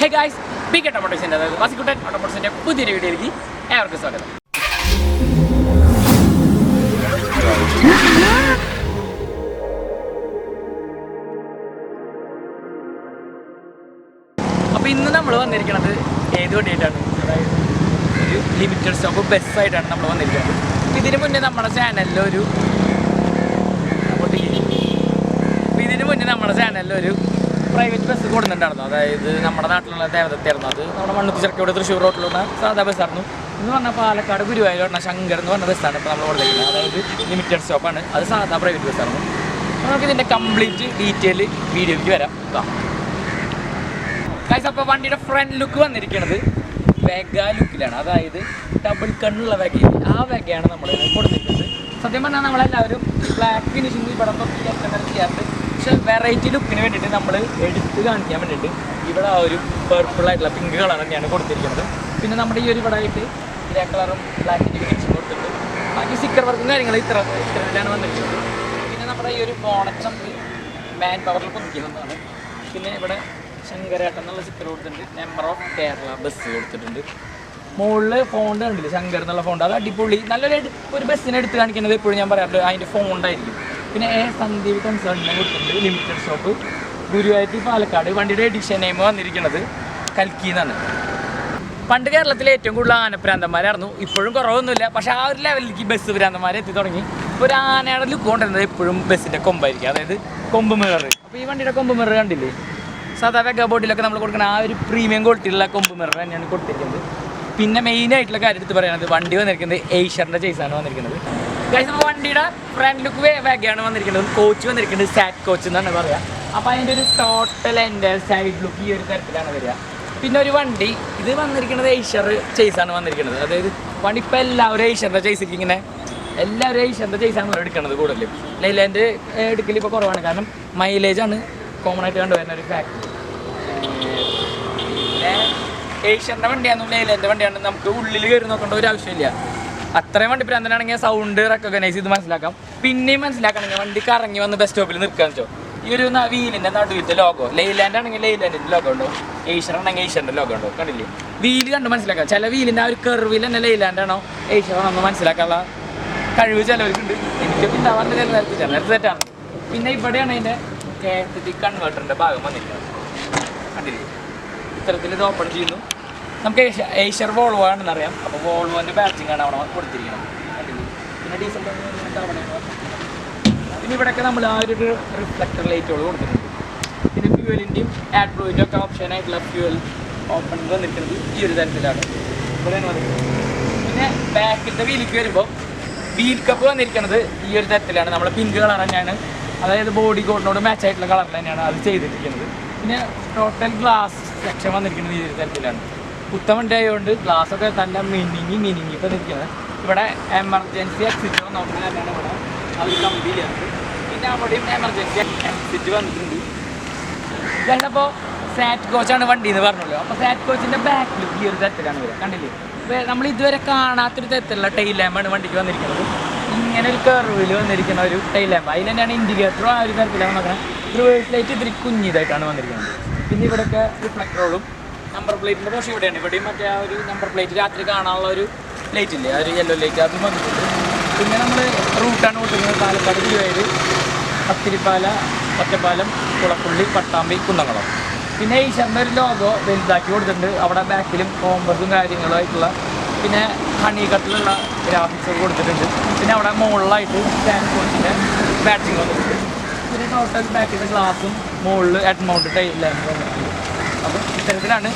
ഹേ guys B K ടൊമോട്ടോസിന്റെ അതായത് വാസിക്കുട്ടൻ ടൊമോട്ടോസിന്റെ പുതിയൊരു വീഡിയോയിലേക്ക് ഏവർക്കും സ്വാഗതം. അപ്പോൾ ഇന്ന് നമ്മൾ വന്നിരിക്കുന്നത് ഏത് വണ്ടിയായിട്ടാണ് അതായത് ഒരു ലിമിറ്റഡ് സ്റ്റോപ്പ് ബസ്സായിട്ടാണ് നമ്മൾ വന്നിരിക്കുന്നത്. ഇതിന് മുന്നേ നമ്മുടെ അപ്പോൾ ഇതിന് മുന്നേ നമ്മുടെ ചാനലിൽ ഒരു പ്രൈവറ്റ് ബസ് കൊടുക്കുന്നുണ്ടായിരുന്നു അതായത് നമ്മുടെ നാട്ടിലുള്ള ദേവതത്തായിരുന്നു അത്. നമ്മുടെ മണ്ണുത്തി ചെറുക്കോട് തൃശ്ശൂർ റോട്ടിലുള്ള സാധാ ബസ്സായിരുന്നു എന്ന് പറഞ്ഞാൽ പാലക്കാട് പറഞ്ഞ ശങ്കർ എന്ന് പറഞ്ഞ ബസ്സാണ് ഇപ്പോൾ നമ്മൾ കൊടുത്തിരിക്കുന്നത് അതായത് ലിമിറ്റഡ് സ്റ്റോപ്പാണ് അത് സാധാ പ്രൈവറ്റ് ബസ്സായിരുന്നു അപ്പോൾ നമുക്ക് ഇതിന്റെ കംപ്ലീറ്റ് ഡീറ്റെയിൽ വീഡിയോയ്ക്ക് വരാം. ഇതാ അപ്പോൾ വണ്ടിയുടെ ഫ്രണ്ട് ലുക്ക് വന്നിരിക്കുന്നത് വെഗ ലുക്കിലാണ് അതായത് ഡബിൾ കണ്ണുള്ള വെഗ ആ വെഗയാണ് നമ്മൾ കൊടുത്തിരിക്കുന്നത്. സത്യം പറഞ്ഞാൽ നമ്മളെല്ലാവരും ബ്ലാക്ക് ഫിനിഷിംഗ് ഇവിടെ ചെയ്യാറുണ്ട്. പക്ഷെ വെറൈറ്റി ലുക്കിന് വേണ്ടിയിട്ട് നമ്മൾ എടുത്ത് കാണിക്കാൻ വേണ്ടിയിട്ട് ഇവിടെ ആ ഒരു പർപ്പിൾ ആയിട്ടുള്ള പിങ്ക് കളർ തന്നെയാണ് കൊടുത്തിരിക്കുന്നത്. പിന്നെ നമ്മുടെ ഈ ഒരു ഇവിടെ ആയിട്ട് ഗ്രേ കളറും ബ്ലാക്കിന്റെ മിക്സും കൊടുത്തിട്ടുണ്ട്. ബാക്കി സ്റ്റിക്കർ വർക്കും കാര്യങ്ങൾ ഇത്ര ഇത്രയിലാണ് വന്നിരിക്കുന്നത്. പിന്നെ നമ്മുടെ ഈ ഒരു ബോണച്ചം മാൻ പവറിൽ പൊതിക്കുന്നതാണ് പിന്നെ ഇവിടെ ശങ്കരേട്ടൻ എന്നുള്ള സ്റ്റിക്കർ കൊടുത്തിട്ടുണ്ട്. നമ്പർ ഓഫ് കേരള ബസ് കൊടുത്തിട്ടുണ്ട്. മുകളിൽ ഫോണ്ട് കണ്ടില്ല? ശങ്കർ എന്നുള്ള ഫോണ്ട് അത് അടിപൊളി. നല്ലൊരു ഒരു ബസ്സിനെ എടുത്ത് കാണിക്കുന്നത് എപ്പോഴും ഞാൻ പറയാറുണ്ട്. അതിന്റെ ഫോണ്ടായിരിക്കും പിന്നെ എ സന്ദീപ് കൺസേണിനെ കൊടുത്തിട്ടുണ്ട്. ലിമിറ്റഡ് ഷോപ്പ് ഗുരുവായൂർ പാലക്കാട് വണ്ടിയുടെ എഡിഷൻ നെയിം വന്നിരിക്കുന്നത് കൽക്കി എന്നാണ് പണ്ട് കേരളത്തിലെ ഏറ്റവും കൂടുതൽ ആനപ്രാന്തന്മാരായിരുന്നു. ഇപ്പോഴും കുറവൊന്നുമില്ല. പക്ഷെ ആ ഒരു ലെവലിലേക്ക് ബസ് ഭ്രാന്തന്മാരെ എത്തി തുടങ്ങി. ഇപ്പോൾ ഒരു ആനയുടെ ലുക്ക് കൊണ്ടുവരുന്നത് എപ്പോഴും ബസ്സിന്റെ കൊമ്പായിരിക്കും. അതായത് കൊമ്പ് മിറർ അപ്പോൾ ഈ വണ്ടിയുടെ കൊമ്പ് മിറർ കണ്ടില്ലേ? സാധാ വെഗ ബോട്ടിലൊക്കെ നമ്മൾ കൊടുക്കുന്ന ആ ഒരു പ്രീമിയം ക്വാളിറ്റിയുള്ള കൊമ്പ് മിറർ തന്നെയാണ് കൊടുത്തിരിക്കുന്നത്. പിന്നെ മെയിനായിട്ടുള്ള കാര്യം എടുത്ത് പറയുന്നത് വണ്ടി വന്നിരിക്കുന്നത് ഏഷ്യറിന്റെ ചേസാണ് വന്നിരിക്കുന്നത്. വണ്ടിയുടെ ഫ്രണ്ട് ലുക്ക് വേഗയാണ് വന്നിരിക്കുന്നത്. കോച്ച് വന്നിരിക്കുന്നത് സാറ്റ് കോച്ച് എന്നാണ് പറയാ. അപ്പോൾ അതിന്റെ ഒരു ടോട്ടൽ എന്റെ സൈഡ് ലുക്ക് ഈ ഒരു തരത്തിലാണ് വരിക. പിന്നെ ഒരു വണ്ടി ഇത് വന്നിരിക്കുന്നത് ഏഷ്യർ ചേസാണ് വന്നിരിക്കുന്നത്. അതായത് വണ്ടി ഇപ്പോൾ എല്ലാവരും ഏഷ്യറിന്റെ ചേസിക്ക് ഇങ്ങനെ എല്ലാവരും ഏഷ്യറിന്റെ ചേസാണ് എടുക്കുന്നത് കൂടുതലും. ലൈലാൻഡ് എടുക്കൽ ഇപ്പോൾ കുറവാണ്. കാരണം മൈലേജ് ആണ് കോമൺ ആയിട്ട് കണ്ടുവരുന്ന ഒരു ഫാക്ടറി ഏഷ്യറിന്റെ വണ്ടിയാണെന്നും ലൈലാൻഡ് വണ്ടിയാണ് നമുക്ക് ഉള്ളിൽ കയറി നോക്കേണ്ട ഒരു ആവശ്യമില്ല. അത്രയും വണ്ടി പ്രാന്തനാണെങ്കിൽ സൗണ്ട് റെക്കഗ്നൈസ് ചെയ്ത് മനസ്സിലാക്കാം. പിന്നെയും മനസ്സിലാക്കണമെങ്കിൽ വണ്ടി കറങ്ങി വന്ന് ബസ് സ്റ്റോപ്പിൽ നിൽക്കാന്ന് വെച്ചോ. ഈ ഒരു വീലിന്റെ നടുവിലത്തെ ലോഗോ ലൈലാൻഡ് ആണെങ്കിൽ ലൈലാൻഡിന്റെ ലോഗോ ഉണ്ടോ? ഏഷ്യർ ആണെങ്കിൽ ഏഷ്യന്റെ ലോഗോ ഉണ്ടോ? കണ്ടില്ലേ? വീൽ കണ്ട് മനസ്സിലാക്കാം. ചില വീലിന്റെ ആ ഒരു കെർവിൽ തന്നെ ലൈലാൻഡ് ആണോ? ഏഷ്യർ ആണോ മനസ്സിലാക്കാനുള്ള കഴിവ് ചിലവർക്കുണ്ട്. എനിക്ക് പിന്നെ അവരുടെ ചില നേരത്തെ ചില നേരത്തെ തെറ്റാണ്. പിന്നെ ഇവിടെയാണ് അതിന്റെ കൺവേർട്ടറിന്റെ ഭാഗം വന്നിട്ടുള്ളത് കണ്ടില്ലേ? ഇത്തരത്തിൽ ഇത് ഓപ്പൺ ചെയ്യുന്നു. നമുക്ക് ഏഷ്യ- ഏഷ്യർ വോൾവോ ആണെന്ന് അറിയാം അപ്പോൾ വോൾവോന്റെ ബാറ്റിംഗ് ആണ് അവിടെ കൊടുത്തിരിക്കുന്നത്? പിന്നെ ഡീസൽ പിന്നെ ഇവിടെയൊക്കെ നമ്മൾ ആ ഒരു റിഫ്ലക്ടർ ലൈറ്റുകൾ കൊടുത്തിട്ടുണ്ട്. പിന്നെ ഫ്യൂവലിന്റെയും ആഡ് ബ്ലൂവിന്റെ ഒക്കെ ഓപ്ഷൻ ആയിട്ടുള്ള ഫ്യൂവൽ ഓപ്പൺ വന്നിരിക്കുന്നത് ഈ ഒരു തരത്തിലാണ്. പിന്നെ ബാക്കിന്റെ വീലിക്ക് വരുമ്പോൾ വീൽ കപ്പ് വന്നിരിക്കുന്നത് ഈ ഒരു തരത്തിലാണ്. നമ്മൾ പിങ്ക് കളർ തന്നെയാണ്. അതായത് ബോഡി കോട്ടിനോട് മാച്ച് ആയിട്ടുള്ള കളർ തന്നെയാണ് അത് ചെയ്തിരിക്കുന്നത്. പിന്നെ ടോട്ടൽ ഗ്ലാസ് സെക്ഷൻ വന്നിരിക്കുന്നത് ഈ ഒരു തരത്തിലാണ്. പുത്തൻ വണ്ടി ആയതുകൊണ്ട് ഗ്ലാസ് ഒക്കെ നല്ല മിനിങ്ങി മിനിങ്ങി ഇപ്പം നിൽക്കുന്നത് ഇവിടെ എമർജൻസി എക്സിറ്റ് നോക്കുന്നത് തന്നെയാണ് ഇവിടെ? അത് കമ്പിയിലാണ് പിന്നെ അവിടെയും എമർജൻസി എക്സിറ്റ് വന്നിട്ടുണ്ട്. ഇതപ്പോൾ സാറ്റ് കോച്ചാണ് വണ്ടി എന്ന് പറഞ്ഞല്ലോ. അപ്പോൾ സാറ്റ് കോച്ചിന്റെ ബാക്കിൽ ഈ ഒരു വരിക. കണ്ടില്ലേ? ഇപ്പൊ നമ്മൾ ഇതുവരെ കാണാത്തൊരു തരത്തിലുള്ള ടൈൽ ലാമ്പാണ് വണ്ടിക്ക് വന്നിരിക്കുന്നത്. ഇങ്ങനെ ഒരു കർവിൽ വന്നിരിക്കുന്ന ഒരു ടൈൽ ലാമ്പ് അതിൽ തന്നെയാണ് ഇൻഡിക്കേറ്ററും ആ ഒരു തരത്തിലാണ് നോക്കുന്നത് റിവേഴ്സ് ലൈറ്റ് ഇത്തിരി കുഞ്ഞിതായിട്ടാണ് വന്നിരിക്കുന്നത്. പിന്നെ ഇവിടെയൊക്കെ റിഫ്ലക്ടറുകളും നമ്പർ പ്ലേറ്റിന്റെ പക്ഷേ ഇവിടെയാണ് ഇവിടെയും മറ്റേ ആ ഒരു നമ്പർ പ്ലേറ്റ് രാത്രി കാണാനുള്ള ഒരു പ്ലേറ്റ് ഇല്ലേ? ആ ഒരു യെല്ലോ ലൈറ്റ് അതും വന്നിട്ടുണ്ട്. പിന്നെ നമ്മൾ റൂട്ടാണ് ഓട്ടുന്നത് പാലക്കാട് ഗുരുവായൂർ പത്തിരിപ്പാല ഒറ്റപ്പാലം കുളപ്പുള്ളി പട്ടാമ്പി കുന്നംകുളം. പിന്നെ ഈ ഒരു ലോഗോ വലുതാക്കി കൊടുത്തിട്ടുണ്ട്. അവിടെ ബാക്കിലും കോമ്പസും കാര്യങ്ങളുമായിട്ടുള്ള പിന്നെ ഹണി കട്ടിലുള്ള ഗ്രാഫിക്സ് കൊടുത്തിട്ടുണ്ട്. പിന്നെ അവിടെ മുകളിലായിട്ട് സ്റ്റാൻഡ് ബാറ്റിംഗ് വന്നിട്ടുണ്ട്. പിന്നെ ടോട്ടൽ ബാക്കിന്റെ ഗ്ലാസും മുകളിൽ അഡ്മൗണ്ട് മൗണ്ട് വന്നിട്ടുണ്ട്. അപ്പോൾ ഇത്തരത്തിലാണ്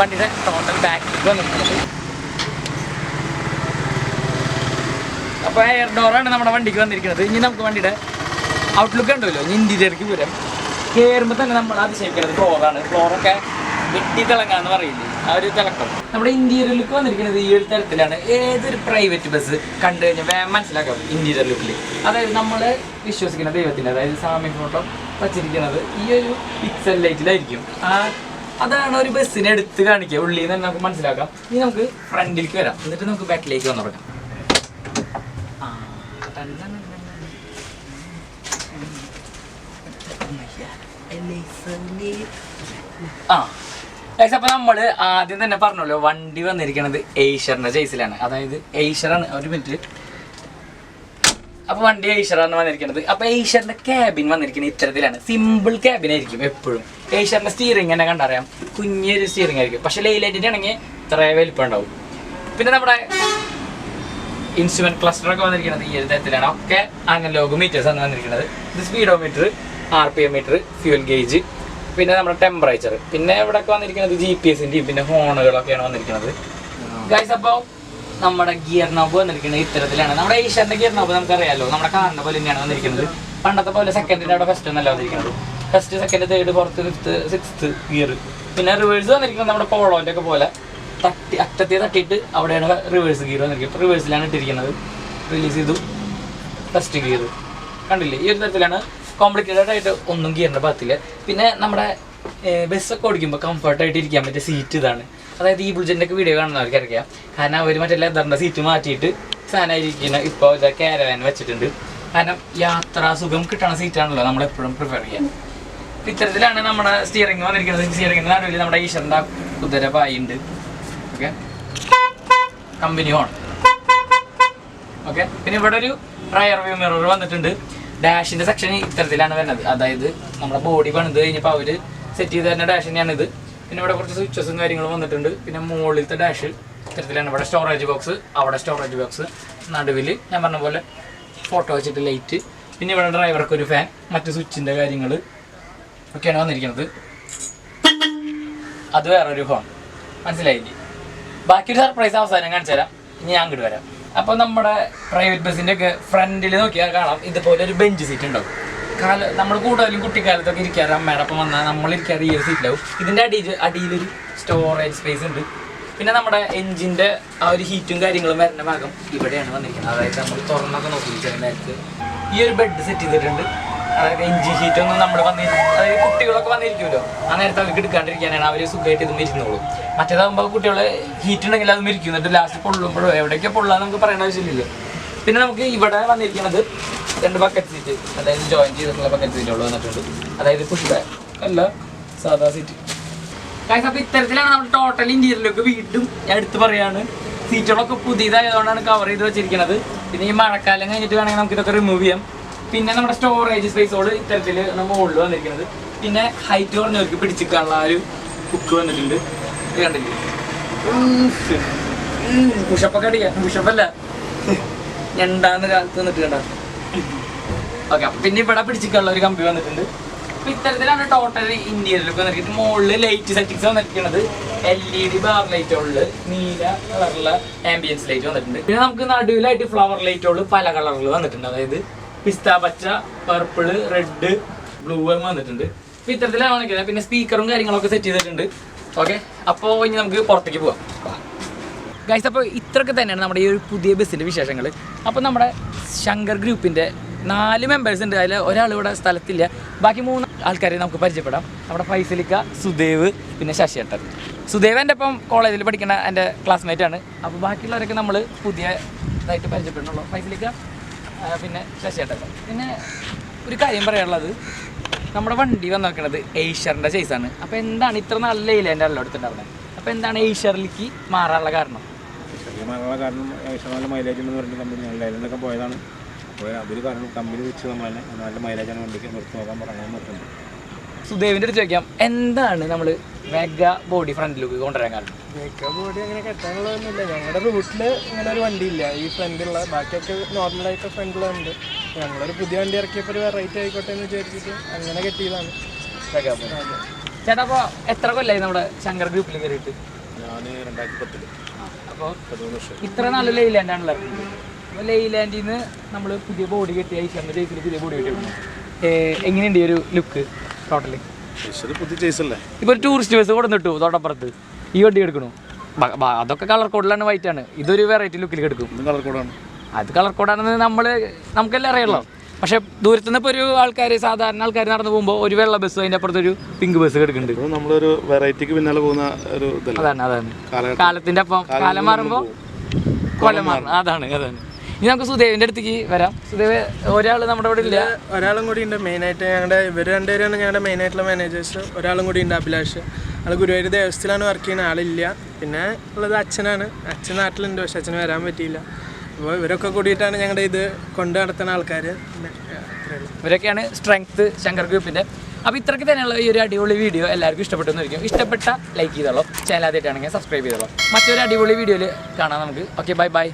വണ്ടിയുടെ ടോട്ടൽ ബാക്കിലേക്ക് വന്നിട്ടുള്ളത്. അപ്പോൾ എയർ ഡോറാണ് നമ്മുടെ വണ്ടിക്ക് വന്നിരിക്കുന്നത്. ഇനി നമുക്ക് വണ്ടിയുടെ ഔട്ട്ലുക്ക് ഉണ്ടല്ലോ ഇനി ഇന്റീരിയർക്ക് വരാം കയറുമ്പോൾ തന്നെ നമ്മൾ അതിശയിക്കുന്നത് ഫ്ലോറാണ് ഫ്ലോറൊക്കെ വെട്ടി തിളങ്ങാന്ന് പറയില്ലേ? ആ ഒരു തിളക്കം. നമ്മുടെ ഇന്റീരിയർ ലുക്ക് വന്നിരിക്കുന്നത് ഈ ഒരു തരത്തിലാണ്. ഏതൊരു പ്രൈവറ്റ് ബസ് കണ്ടു കഴിഞ്ഞാൽ മനസ്സിലാക്കാം. ഇന്റീരിയർ ലുക്കിൽ അതായത് നമ്മൾ വിശ്വസിക്കുന്ന ദൈവത്തിന്റെ അതായത് സാമി ഫോട്ടോ വച്ചിരിക്കുന്നത്. ഈ ഒരു പിക്സൽ ലൈറ്റിലായിരിക്കും ആ അതാണ് ഒരു ബസ്സിനെ എടുത്ത് കാണിക്കുക. ഉള്ളിൽ നിന്ന് നമുക്ക് മനസ്സിലാക്കാം. ഇനി നമുക്ക് ഫ്രണ്ടിലേക്ക് വരാം. എന്നിട്ട് നമുക്ക് ബാക്കിലേക്ക് വന്നു തുടങ്ങാം. ആ, അപ്പൊ നമ്മൾ ആദ്യം തന്നെ പറഞ്ഞല്ലോ വണ്ടി വന്നിരിക്കുന്നത് ഏഷ്യറിന്റെ ചേസിലാണ് അതായത് ഏഷ്യറാണ് ഒരു മിനിറ്റ് അപ്പൊ വണ്ടി ഈശ്വറാണ് വന്നിരിക്കുന്നത്. അപ്പൊ ഏഷ്യറിന്റെ ക്യാബിൻ വന്നിരിക്കുന്നത് ഇത്തരത്തിലാണ്. സിമ്പിൾ ക്യാബിൻ ആയിരിക്കും എപ്പോഴും. ഏഷ്യറിന്റെ സ്റ്റിയറിംഗ് തന്നെ കണ്ടറിയാം. കുഞ്ഞൊരു സ്റ്റിയറിംഗ് ആയിരിക്കും. പക്ഷെ ലൈലൈറ്റിന്റെ ആണെങ്കിൽ ഇത്ര വലിപ്പം ഉണ്ടാവും. പിന്നെ നമ്മുടെ ഇൻസ്ട്രുമെന്റ് ക്ലസ്റ്റർ ഒക്കെ വന്നിരിക്കുന്നത് ഈ ഒരു തരത്തിലാണ്. ഒക്കെ അനലോഗ് മീറ്റേഴ്സ് ആണ് വന്നിരിക്കുന്നത്. ഇത് speedometer R P M meter fuel gauge പിന്നെ നമ്മുടെ ടെമ്പറേച്ചർ പിന്നെ ഇവിടെ ഒക്കെ വന്നിരിക്കുന്നത് ജി പി എസിന്റെയും പിന്നെ ഫോണുകളൊക്കെയാണ് വന്നിരിക്കുന്നത്. ഗൈസ് അപ്പോൾ നമ്മുടെ ഗിയർ നോബ് വന്നിരിക്കുന്നത് ഇത്തരത്തിലാണ്. നമ്മുടെ ഏഷ്യന്റെ ഗിയർ നോബ് നമുക്കറിയാലോ. നമ്മുടെ കാറിന്റെ പോലെ തന്നെയാണ് വന്നിരിക്കുന്നത്. പണ്ടത്തെ പോലെ സെക്കൻഡിന്റെ അവിടെ ഫസ്റ്റ് എന്നല്ല വന്നിരിക്കുന്നത്. First second third fourth fifth sixth gear പിന്നെ റിവേഴ്സ് വന്നിരിക്കുന്നത് നമ്മുടെ പോളോന്റെ ഒക്കെ പോലെ. തട്ടി അറ്റത്തെ തട്ടിയിട്ട് അവിടെയാണ് റിവേഴ്സ് ഗിയർ വന്നിരിക്കുന്നത്. റിവേഴ്സിലാണ് ഇട്ടിരിക്കുന്നത്. റിലീസ് ചെയ്തു. ഫസ്റ്റ് ഗിയർ കണ്ടില്ലേ? ഈ ഒരു തരത്തിലാണ് കോംപ്ലിക്കേറ്റഡ് ആയിട്ട് ഒന്നും ഗിയറിന്റെ ഭാഗത്തില്ല പിന്നെ നമ്മുടെ ബസ്സൊക്കെ ഓടിക്കുമ്പോൾ കംഫർട്ടായിട്ട് ഇരിക്കാൻ പറ്റിയ സീറ്റ് ഇതാണ്. അതായത് ഈ ബുൾജന്റെ ഒക്കെ വീഡിയോ കാണുന്നവർക്ക് അറിയാം. കാരണം അവർ മറ്റേ ലെതറിന്റെ സീറ്റ് മാറ്റിയിട്ട് സാധനമായിരിക്കുന്ന ഇപ്പോൾ ഇതാ കാരവാൻ വെച്ചിട്ടുണ്ട്. കാരണം യാത്രാ സുഖം കിട്ടണ സീറ്റാണല്ലോ നമ്മൾ എപ്പോഴും പ്രിഫർ ചെയ്യാം. അപ്പൊ ഇത്തരത്തിലാണ് നമ്മുടെ സ്റ്റിയറിംഗ് വന്നിരിക്കുന്നത്. സ്റ്റിയറിംഗിന് നടുവിൽ നമ്മുടെ ഈശ്വരന്റെ കുതിര പായുണ്ട്. ഓക്കെ കമ്പനി ഹോൺ ഓക്കെ പിന്നെ ഇവിടെ ഒരു റയർ വ്യൂ മിറർ വന്നിട്ടുണ്ട്. ഡാഷിന്റെ സെക്ഷൻ ഇത്തരത്തിലാണ് വരുന്നത്. അതായത് നമ്മുടെ ബോഡി പണിത് കഴിഞ്ഞപ്പോൾ അവർ സെറ്റ് ചെയ്ത് തരുന്ന ഡാഷ് ഇത് പിന്നെ ഇവിടെ കുറച്ച് സ്വിച്ചസും കാര്യങ്ങളും വന്നിട്ടുണ്ട്. പിന്നെ മുകളിലത്തെ ഡാഷിൽ ഇത്തരത്തിലാണ് ഇവിടെ സ്റ്റോറേജ് ബോക്സ് അവിടെ സ്റ്റോറേജ് ബോക്സ് നടുവിൽ ഞാൻ പറഞ്ഞ പോലെ ഫോട്ടോ വെച്ചിട്ട് ലൈറ്റ് പിന്നെ ഇവിടെ ഡ്രൈവർക്ക് ഒരു ഫാൻ മറ്റു സ്വിച്ചിന്റെ കാര്യങ്ങൾ ഒക്കെയാണ് വന്നിരിക്കുന്നത്. അത് വേറൊരു ഫോൺ മനസ്സിലായില്ലേ? ബാക്കി ഒരു സർപ്രൈസ് അവസാനം കാണിച്ചു തരാം. ഇനി ഞാൻ അങ്ങോട്ട് വരാം. അപ്പോൾ നമ്മുടെ പ്രൈവറ്റ് ബസ്സിന്റെ ഒക്കെ ഫ്രണ്ടിൽ നോക്കിയാൽ കാണാം. ഇതുപോലെ ഒരു ബെഞ്ച് സീറ്റ് ഉണ്ടാവും. കാല നമ്മൾ കൂടുതലും കുട്ടിക്കാലത്തൊക്കെ ഇരിക്കാറ്. അമ്മയുടെ ഒപ്പം വന്നാൽ നമ്മൾ ഇരിക്കാറ് ഈ ഒരു സീറ്റിലാവും ഇതിന്റെ അടിയിൽ അടിയിലൊരു സ്റ്റോറേജ് സ്പേസ് ഉണ്ട്. പിന്നെ നമ്മുടെ എഞ്ചിന്റെ ആ ഒരു ഹീറ്റും കാര്യങ്ങളും വരുന്ന ഭാഗം ഇവിടെയാണ് വന്നിരിക്കുന്നത്. അതായത് നമ്മൾ തുറന്നൊക്കെ നോക്കി ചില നേരത്ത്. ഈ ഒരു ബെഡ് സെറ്റ് ചെയ്തിട്ടുണ്ട്. അതായത് എഞ്ചിൻ ഹീറ്റൊന്നും നമ്മൾ വന്നി അതായത് കുട്ടികളൊക്കെ വന്നിരിക്കുമല്ലോ. ആ നേരത്തെ അവർക്ക് എടുക്കാണ്ടിരിക്കാനാണ് അവർ സുഖമായിട്ട് ഇതും ഇരുന്നുള്ളൂ മറ്റേതാകുമ്പോൾ കുട്ടികൾ ഹീറ്റ് ഉണ്ടെങ്കിൽ അതും ഇരിക്കും. എന്നിട്ട് ലാസ്റ്റ് പൊള്ളുമ്പോഴോ എവിടെയൊക്കെ പൊള്ളാന്ന് നമുക്ക് പറയേണ്ട ആവശ്യമില്ലല്ലോ. പിന്നെ നമുക്ക് ഇവിടെ വന്നിരിക്കുന്നത് രണ്ട് ബക്കറ്റ് സീറ്റ് അതായത് ജോയിൻ ചെയ്തിട്ടുള്ള ബക്കറ്റ് സീറ്റുകൾ വന്നിട്ടുണ്ട് അതായത് പുഷ് ബാക്ക് അല്ല സാധാ സീറ്റ് അപ്പൊ ഇത്തരത്തിലാണ് നമ്മുടെ ടോട്ടൽ ഇന്റീരിയറിലൊക്കെ വീണ്ടും ഞാൻ എടുത്ത് പറയാണ്. സീറ്റുകളൊക്കെ പുതിയതായതുകൊണ്ടാണ് കവർ ചെയ്ത് വെച്ചിരിക്കുന്നത് പിന്നെ ഈ മഴക്കാലം കഴിഞ്ഞിട്ട് വേണമെങ്കിൽ നമുക്ക് ഇതൊക്കെ റിമൂവ് ചെയ്യാം. പിന്നെ നമ്മുടെ സ്റ്റോറേജ് സ്പേസോട് ഇത്തരത്തിൽ നമ്മൾ മുകളിൽ വന്നിരിക്കുന്നത് പിന്നെ ഹൈറ്റ് കുറഞ്ഞവർക്ക് പിടിച്ചിക്കാനുള്ള ഒരു കുക്ക് വന്നിട്ടുണ്ട്. ഇത് കണ്ടില്ലേ? പുഷപ്പൊക്കെ അടിക്കാം. പുഷപ്പല്ല ഞണ്ടാന്ന് കാലത്ത് വന്നിട്ട് കണ്ട. ഓക്കെ അപ്പൊ പിന്നെ ഇവിടെ പിടിച്ചിട്ടുള്ള ഒരു കമ്പി വന്നിട്ടുണ്ട്. അപ്പൊ ഇത്തരത്തിലാണ് ടോട്ടൽ ഇന്ത്യയിലൊക്കെ വന്നിരിക്കുന്നത്. മുകളിൽ ലൈറ്റ് സെറ്റിങ്സ് വന്നിരിക്കുന്നത്. എൽ ഇ ഡി ബാർ ലൈറ്റുകളിൽ നീല കളറിലുള്ള ആംബിയൻസ് ലൈറ്റ് വന്നിട്ടുണ്ട്. പിന്നെ നമുക്ക് നടുവിലായിട്ട് ഫ്ലവർ ലൈറ്റുകൾ പല കളറിൽ വന്നിട്ടുണ്ട്. അതായത് പിസ്ത പച്ച പർപ്പിൾ റെഡ് ബ്ലൂ വന്നിട്ടുണ്ട്. അപ്പൊ ഇത്തരത്തിലാണ് വന്നിരിക്കുന്നത്. പിന്നെ സ്പീക്കറും കാര്യങ്ങളൊക്കെ സെറ്റ് ചെയ്തിട്ടുണ്ട്. ഓക്കെ അപ്പോൾ ഇനി നമുക്ക് പുറത്തേക്ക് പോവാം. ഗൈസ് അപ്പോൾ ഇത്രയൊക്കെ തന്നെയാണ് നമ്മുടെ ഈ ഒരു പുതിയ ബസ്സിന്റെ വിശേഷങ്ങൾ അപ്പോൾ നമ്മുടെ ശങ്കർ ഗ്രൂപ്പിന്റെ നാല് മെമ്പേഴ്സ് ഉണ്ട്. അതിൽ ഒരാൾ ഇവിടെ സ്ഥലത്തില്ല. ബാക്കി മൂന്ന് ആൾക്കാരെ നമുക്ക് പരിചയപ്പെടാം. നമ്മുടെ ഫൈസലിക്ക സുദേവ് പിന്നെ ശശിയേട്ടൻ സുദേവ് എന്റെ ഇപ്പം കോളേജിൽ പഠിക്കുന്ന എന്റെ ക്ലാസ്മേറ്റ് ആണ്. അപ്പോൾ ബാക്കിയുള്ളവരൊക്കെ നമ്മൾ പുതിയ ഇതായിട്ട് പരിചയപ്പെടണുള്ളൂ ഫൈസലിക്ക പിന്നെ ശശിയേട്ടൻ പിന്നെ ഒരു കാര്യം പറയാനുള്ളത്. നമ്മുടെ വണ്ടി വന്ന് നോക്കണത് ഏഷ്യറിന്റെ ചേസാണ് അപ്പോൾ എന്താണ് ഇത്ര നല്ല ഇലേന്റെ അല്ല അടുത്തുണ്ടാവുന്നത് അപ്പോൾ എന്താണ് ഏഷ്യറിലേക്ക് മാറാനുള്ള കാരണം? മഴയുള്ള കാരണം നല്ല മൈലേജ് എന്ന് പറഞ്ഞ കമ്പനി ലൈലൻഡൊക്കെ പോയതാണ്. അപ്പോൾ അവർ കാരണം കമ്പനി വെച്ച് നമ്മൾ തന്നെ നല്ല മൈലേജാണ് വണ്ടിക്ക് നിർത്തി നോക്കാൻ പറയാൻ നിർത്തുന്നത് സുദേവിന്റെ അടുത്ത് ചോദിക്കാം എന്താണ് നമ്മൾ മെഗ ബോഡി ഫ്രണ്ടിലേക്ക് കൊണ്ടുവരാൻ കാരണം? മെഗ ബോഡി അങ്ങനെ കെട്ടാനുള്ളതൊന്നുമില്ല. ഞങ്ങളുടെ റൂട്ടിൽ ഇങ്ങനെ ഒരു വണ്ടി ഇല്ല. ഈ ഫ്രണ്ടിലുള്ള ബാക്കിയൊക്കെ നോർമലായിട്ട് ഫ്രണ്ടിലുണ്ട് ഞങ്ങളൊരു പുതിയ വണ്ടി ഇറക്കിയപ്പോൾ ഒരു വെറൈറ്റി ആയിക്കോട്ടെ എന്ന് വിചാരിച്ചിട്ട് അങ്ങനെ കെട്ടിയതാണ്. മെഗ ബോഡി ചേട്ടാ അപ്പോൾ എത്ര കൊല്ലായി നമ്മുടെ ശങ്കർ ഗ്രൂപ്പിൽ കയറിയിട്ട് ഞാൻ രണ്ടായിരത്തി പത്തിൽ അപ്പോൾ ഇത്ര നല്ല ഉള്ളത് അപ്പോൾ ലൈലാൻഡിൽ നിന്ന് നമ്മൾ പുതിയ ബോഡി കെട്ടി ഐശ്വറിന്റെ ചേച്ചിൽ പുതിയ ബോഡി കെട്ടി എങ്ങനെയുണ്ട് ഈ ഒരു ലുക്ക് ടോട്ടലി ഇപ്പൊ ഒരു ടൂറിസ്റ്റ് ബസ് കൊടുത്തിട്ടു തോട്ടപ്പുറത്ത്. ഈ വണ്ടി എടുക്കണു. അതൊക്കെ കളർ കോഡിലാണ് വൈറ്റ് ആണ്. ഇതൊരു വെറൈറ്റി ലുക്കിൽ എടുക്കും. കളർ കോഡാണ് അത് കളർ കോഡാണെന്ന് നമ്മൾ നമുക്കെല്ലാം അറിയാലോ. പക്ഷെ ദൂരത്തു നിന്ന് ഇപ്പോൾ ഒരു ആൾക്കാർ സാധാരണ ആൾക്കാർ നടന്നു പോകുമ്പോൾ ഒരു വെള്ള ബസ് അതിന്റെ അപ്പുറത്ത് ഒരു പിങ്ക് ബസ് കിടക്കുന്നുണ്ട് നമ്മളൊരു വെറൈറ്റിക്ക് പിന്നാലെ പോകുന്ന ഒരു അതാണ് അതാണ്. ഒപ്പം കാലം മാറുമ്പോൾ കൊല്ലം മാറണം അതാണ് അതാണ്. ഇനി നമുക്ക് സുദേവിന്റെ അടുത്തേക്ക് വരാം. സുദേവ് ഒരാൾ നമ്മുടെ ഇവിടെ ഇല്ല. ഒരാളും കൂടി ഉണ്ട് മെയിൻ മെയിനായിട്ട് ഞങ്ങളുടെ ഇവർ രണ്ടുപേരാണ് ഞങ്ങളുടെ മെയിനായിട്ടുള്ള മാനേജേഴ്സ് ഒരാളും കൂടി ഉണ്ട് അഭിലാഷ്. ആൾ ഗുരുവായൂർ ദേവസ്ഥയിലാണ് വർക്ക് ചെയ്യുന്ന. ആളില്ല. പിന്നെ ഉള്ളത് അച്ഛനാണ്. അച്ഛൻ നാട്ടിലുണ്ട് പക്ഷെ അച്ഛന് വരാൻ പറ്റിയില്ല. അപ്പോൾ ഇവരൊക്കെ കൂടിയിട്ടാണ് ഞങ്ങളുടെ ഇത് കൊണ്ടു നടത്തുന്ന ആൾക്കാർ ഇവരൊക്കെയാണ് സ്ട്രെങ്ത് ശങ്കർ ഗ്രൂപ്പിന്റെ അപ്പോൾ ഇത്രയ്ക്ക് തന്നെയുള്ള ഈ ഒരു അടിപൊളി വീഡിയോ എല്ലാവർക്കും ഇഷ്ടപ്പെട്ടെന്നിരിക്കും ഇഷ്ടപ്പെട്ട ലൈക്ക് ചെയ്തോളൂ. ചാനൽ ആദ്യമായിട്ടാണെങ്കിൽ സബ്സ്ക്രൈബ് ചെയ്തോളൂ. മറ്റൊരു അടിപൊളി വീഡിയോയിൽ കാണാം നമുക്ക്. Okay bye bye